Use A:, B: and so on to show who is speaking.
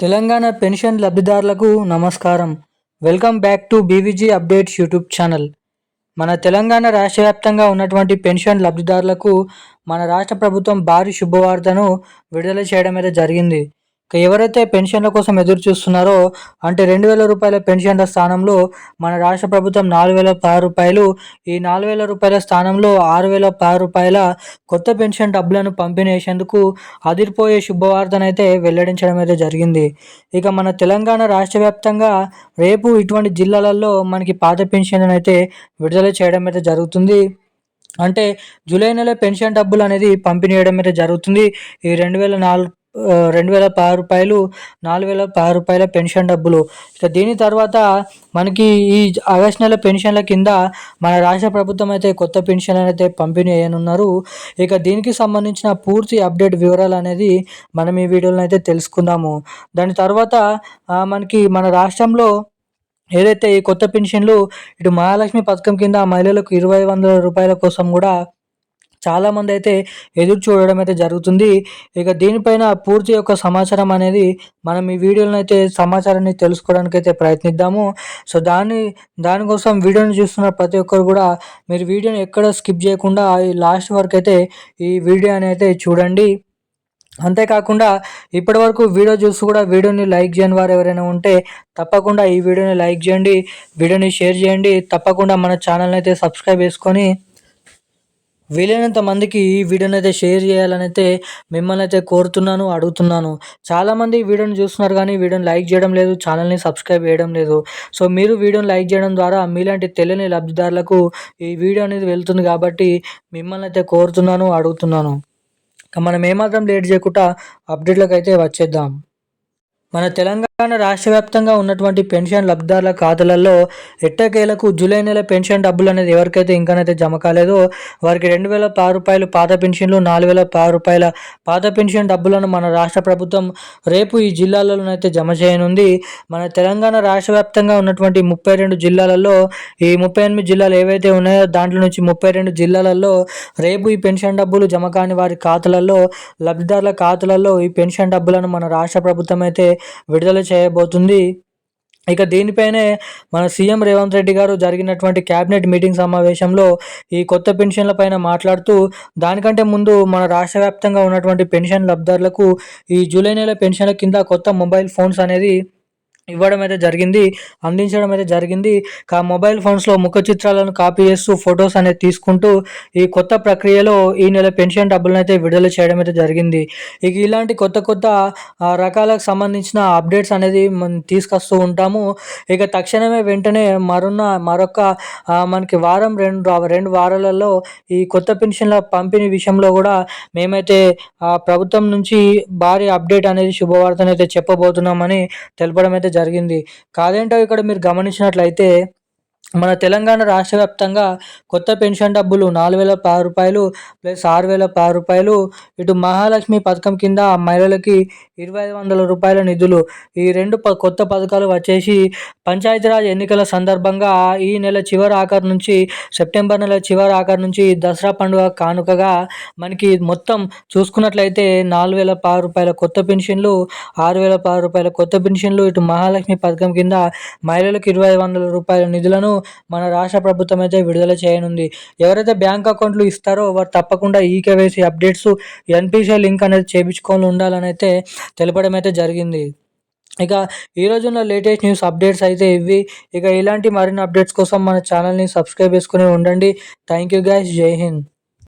A: Telangana pension లబ్ధిదారులకు నమస్కారం. Welcome back to BVG updates YouTube channel. మన తెలంగాణ రాష్ట్ర వ్యాప్తంగా ఉన్నటువంటి పెన్షన్ లబ్ధిదారులకు మన రాష్ట్ర ప్రభుత్వం భారీ శుభవార్తను విడుదల చేయడం అయితే జరిగింది. ఎవరైతే పెన్షన్ల కోసం ఎదురు చూస్తున్నారో అంటే రెండు వేల రూపాయల పెన్షన్ల స్థానంలో మన రాష్ట్ర ప్రభుత్వం నాలుగు వేల పది రూపాయలు ఈ నాలుగు వేల రూపాయల స్థానంలో ఆరు వేల పది రూపాయల కొత్త పెన్షన్ డబ్బులను పంపిణీ చేసేందుకు అదిరిపోయే శుభవార్తనైతే వెల్లడించడం అయితే జరిగింది. ఇక మన తెలంగాణ రాష్ట్ర వ్యాప్తంగా రేపు ఇటువంటి జిల్లాలలో మనకి పాత పెన్షన్ అయితే విడుదల చేయడం అయితే జరుగుతుంది. అంటే జూలై నెల పెన్షన్ డబ్బులు అనేది పంపిణీ చేయడం అయితే జరుగుతుంది. ఈ రెండు వేల నాలుగు రెండు వేల పది రూపాయలు నాలుగు వేల పది రూపాయల పెన్షన్ డబ్బులు. ఇక దీని తర్వాత మనకి ఈ ఆగస్ట్ నెల పెన్షన్ల కింద మన రాష్ట్ర ప్రభుత్వం అయితే కొత్త పెన్షన్ అయితే పంపిణీ అయ్యనున్నారు ఇక దీనికి సంబంధించిన పూర్తి అప్డేట్ వివరాలు అనేది మనం ఈ వీడియోలో అయితే తెలుసుకుందాము. దాని తర్వాత మనకి మన రాష్ట్రంలో ఏదైతే ఈ కొత్త పెన్షన్లు ఇటు మహాలక్ష్మి పథకం కింద మహిళలకు ఇరవై వందల రూపాయల కోసం కూడా చాలామంది అయితే ఎదురు చూడడం అయితే జరుగుతుంది. ఇక దీనిపైన పూర్తి యొక్క సమాచారం అనేది మనం ఈ వీడియోలో అయితే సమాచారాన్ని తెలుసుకోవడానికి అయితే ప్రయత్నిద్దాము. సో దాన్ని దానికోసం వీడియోని చూస్తున్న ప్రతి ఒక్కరు కూడా మీరు వీడియోని ఎక్కడ స్కిప్ చేయకుండా ఈ లాస్ట్ వరకు అయితే ఈ వీడియో అయితే చూడండి. అంతేకాకుండా ఇప్పటి వరకు వీడియో చూసి కూడా వీడియోని లైక్ చేయని వారు ఎవరైనా ఉంటే తప్పకుండా ఈ వీడియోని లైక్ చేయండి. వీడియోని షేర్ చేయండి. తప్పకుండా మన ఛానల్ని అయితే సబ్స్క్రైబ్ చేసుకొని వీలైనంత మందికి ఈ వీడియోని అయితే షేర్ చేయాలని అయితే మిమ్మల్ని అయితే కోరుతున్నాను అడుగుతున్నాను. చాలామంది వీడియోని చూస్తున్నారు కానీ వీడియోని లైక్ చేయడం లేదు ఛానల్ని సబ్స్క్రైబ్ చేయడం లేదు. సో మీరు వీడియోని లైక్ చేయడం ద్వారా మీలాంటి తెలియని లబ్ధిదారులకు ఈ వీడియో అనేది వెళ్తుంది కాబట్టి మిమ్మల్ని అయితే కోరుతున్నాను అడుగుతున్నాను. మనం ఏమాత్రం లేట్ చేయకుండా అప్డేట్లకు అయితే వచ్చేద్దాం. మన తెలంగాణ తెలంగాణ రాష్ట్ర వ్యాప్తంగా ఉన్నటువంటి పెన్షన్ లబ్ధిదారుల ఖాతాలలో ఎట్టకేలకు జూలై నెల పెన్షన్ డబ్బులు అనేది ఎవరికైతే ఇంకానైతే జమ కాలేదో వారికి రెండు వేల పది రూపాయలు పాత పెన్షన్లు నాలుగు వేల పది రూపాయల పాత పెన్షన్ డబ్బులను మన రాష్ట్ర ప్రభుత్వం రేపు ఈ జిల్లాలలోనైతే జమ చేయనుంది. మన తెలంగాణ రాష్ట్ర వ్యాప్తంగా ఉన్నటువంటి ముప్పై రెండు జిల్లాలలో ఈ ముప్పై ఎనిమిది జిల్లాలు ఏవైతే ఉన్నాయో దాంట్లో నుంచి ముప్పై రెండు జిల్లాలలో రేపు ఈ పెన్షన్ డబ్బులు జమ కాని వారి ఖాతాలలో లబ్ధిదారుల ఖాతాలలో ఈ పెన్షన్ డబ్బులను మన రాష్ట్ర ప్రభుత్వం అయితే విడుదల చేయబోతుంది. ఇక దీనిపైనే మన సీఎం రేవంత్ రెడ్డి గారు జరిగినటువంటి క్యాబినెట్ మీటింగ్ సమావేశంలో ఈ కొత్త పెన్షన్ల పైన మాట్లాడుతూ దానికంటే ముందు మన రాష్ట్ర వ్యాప్తంగా ఉన్నటువంటి పెన్షన్ లబ్ధారులకు ఈ జూలై నెల పెన్షన్ల కింద కొత్త మొబైల్ ఫోన్స్ అనేది ఇవ్వడం అయితే జరిగింది అందించడం అయితే జరిగింది కా మొబైల్ ఫోన్స్లో ముఖ చిత్రాలను కాపీ చేస్తూ ఫొటోస్ అనేది తీసుకుంటూ ఈ కొత్త ప్రక్రియలో ఈ నెల పెన్షన్ డబ్బులను అయితే విడుదల చేయడం అయితే జరిగింది. ఇక ఇలాంటి కొత్త కొత్త రకాలకు సంబంధించిన అప్డేట్స్ అనేది మనం తీసుకొస్తూ ఉంటాము. ఇక తక్షణమే వెంటనే మరున్న మరొక మనకి వారం రెండు రెండు వారాలలో ఈ కొత్త పెన్షన్ల పంపిణీ విషయంలో కూడా మేమైతే ప్రభుత్వం నుంచి భారీ అప్డేట్ అనేది శుభవార్తను అయితే చెప్పబోతున్నామని తెలపడం అయితే జరిగింది. కాదేంటో ఇక్కడ మీరు గమనించినట్లయితే మన తెలంగాణ రాష్ట్ర వ్యాప్తంగా కొత్త పెన్షన్ డబ్బులు నాలుగు వేల పది రూపాయలు ప్లస్ ఆరు వేల పది రూపాయలు. ఇటు మహాలక్ష్మి పథకం కింద మహిళలకి ఇరవై ఐదు వందల రూపాయల నిధులు. ఈ రెండు కొత్త పథకాలు వచ్చేసి పంచాయతీరాజ్ ఎన్నికల సందర్భంగా ఈ నెల చివరి ఆఖరి నుంచి సెప్టెంబర్ నెల చివరి ఆఖరి నుంచి దసరా పండుగ కానుకగా మనకి మొత్తం చూసుకున్నట్లయితే నాలుగు వేల పది రూపాయల కొత్త పెన్షన్లు ఆరు వేల పది రూపాయల కొత్త పెన్షన్లు ఇటు మహాలక్ష్మి పథకం కింద మహిళలకు ఇరవై ఐదు వందల రూపాయల నిధులను మన రాష్ట్ర ప్రభుత్వం అయితే విడుదల చేయనుంది. ఎవరైతే బ్యాంక్ అకౌంట్లు ఇస్తారో వారు తప్పకుండా ఈ కేవైసీ అప్డేట్స్ ఎన్పిసిఐ లింక్ అనేది చేయించుకొని ఉండాలని అయితే తెలపడం అయితే జరిగింది. ఇక ఈ రోజున లేటెస్ట్ న్యూస్ అప్డేట్స్ అయితే ఇవి ఇక ఇలాంటి మరిన్ని అప్డేట్స్ కోసం మన ఛానల్ని సబ్స్క్రైబ్ చేసుకుని ఉండండి. థ్యాంక్ యూ గైస్ జై హింద్.